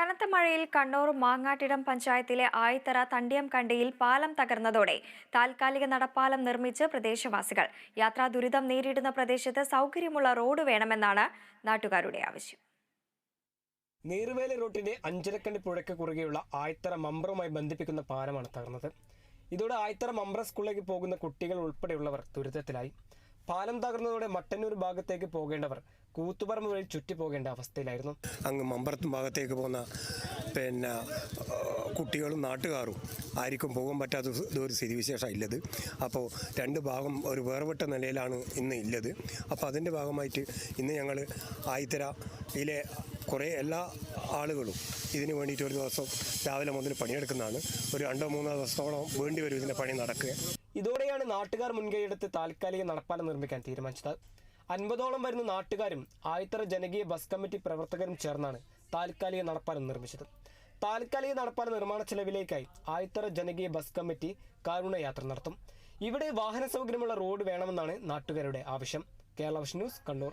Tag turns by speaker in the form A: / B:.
A: കനത്ത മഴയിൽ കണ്ണൂർ മാങ്ങാട്ടിടം പഞ്ചായത്തിലെ ആയിത്തറ തണ്ടിയം കണ്ടിയിൽ പാലം തകർന്നതോടെ താൽക്കാലിക നടപ്പാലം നിർമ്മിച്ച് പ്രദേശവാസികൾ. യാത്രാ ദുരിതം നേരിടുന്ന പ്രദേശത്ത് സൗകര്യമുള്ള റോഡ് വേണമെന്നാണ് നാട്ടുകാരുടെ ആവശ്യം.
B: നീർവേലി റൂട്ടിന്റെ അഞ്ചരക്കണ്ടി പുഴയ്ക്ക് കുറുകെയുള്ള ആയിത്തറ മമ്പ്രവുമായി ബന്ധിപ്പിക്കുന്ന പാലമാണ് തകർന്നത്. ഇതോടെ ആയിത്തറ മമ്പ്ര സ്കൂളിലേക്ക് പോകുന്ന കുട്ടികൾ ഉൾപ്പെടെയുള്ളവർ ദുരിതത്തിലായി. പാലം തകർന്നതോടെ മട്ടന്നൂർ ഭാഗത്തേക്ക് പോകേണ്ടവർ കൂത്തുപറമ്പ് വഴി ചുറ്റി പോകേണ്ട അവസ്ഥയിലായിരുന്നു.
C: അങ്ങ് മമ്പറത്തും ഭാഗത്തേക്ക് പോകുന്ന പിന്നെ കുട്ടികളും നാട്ടുകാരും ആർക്കും പോകാൻ പറ്റാത്ത ഒരു സ്ഥിതിവിശേഷം ഇല്ലത്. അപ്പോൾ രണ്ട് ഭാഗം ഒരു വേർപെട്ട നിലയിലാണ് ഇന്ന് ഇല്ലത്. അപ്പോൾ അതിന്റെ ഭാഗമായിട്ട് ഇന്ന് ഞങ്ങൾ ആയിത്തര ഇതിലെ കുറേ എല്ലാ ആളുകളും ഇതിന് വേണ്ടിയിട്ട് ഒരു ദിവസം രാവിലെ മുതൽ പണിയെടുക്കുന്നതാണ്. ഒരു രണ്ടോ മൂന്നോ ദിവസത്തോളം വേണ്ടി വരും ഇതിന്റെ പണി നടക്കുക.
B: ഇതോടെയാണ് നാട്ടുകാർ മുൻകൈയെടുത്ത് താൽക്കാലിക നടപ്പാലം നിർമ്മിക്കാൻ തീരുമാനിച്ചത്. അൻപതോളം വരുന്ന നാട്ടുകാരും ആയിത്തറ ജനകീയ ബസ് കമ്മിറ്റി പ്രവർത്തകരും ചേർന്നാണ് താൽക്കാലിക നടപ്പാലം നിർമ്മിച്ചത്. താൽക്കാലിക നടപ്പാല നിർമ്മാണ ചെലവിലേക്കായി ആയിത്തറ ജനകീയ ബസ് കമ്മിറ്റി കാരുണ്യയാത്ര നടത്തും. ഇവിടെ വാഹന സൗകര്യമുള്ള റോഡ് വേണമെന്നാണ് നാട്ടുകാരുടെ ആവശ്യം. Kerala vision news Kannur.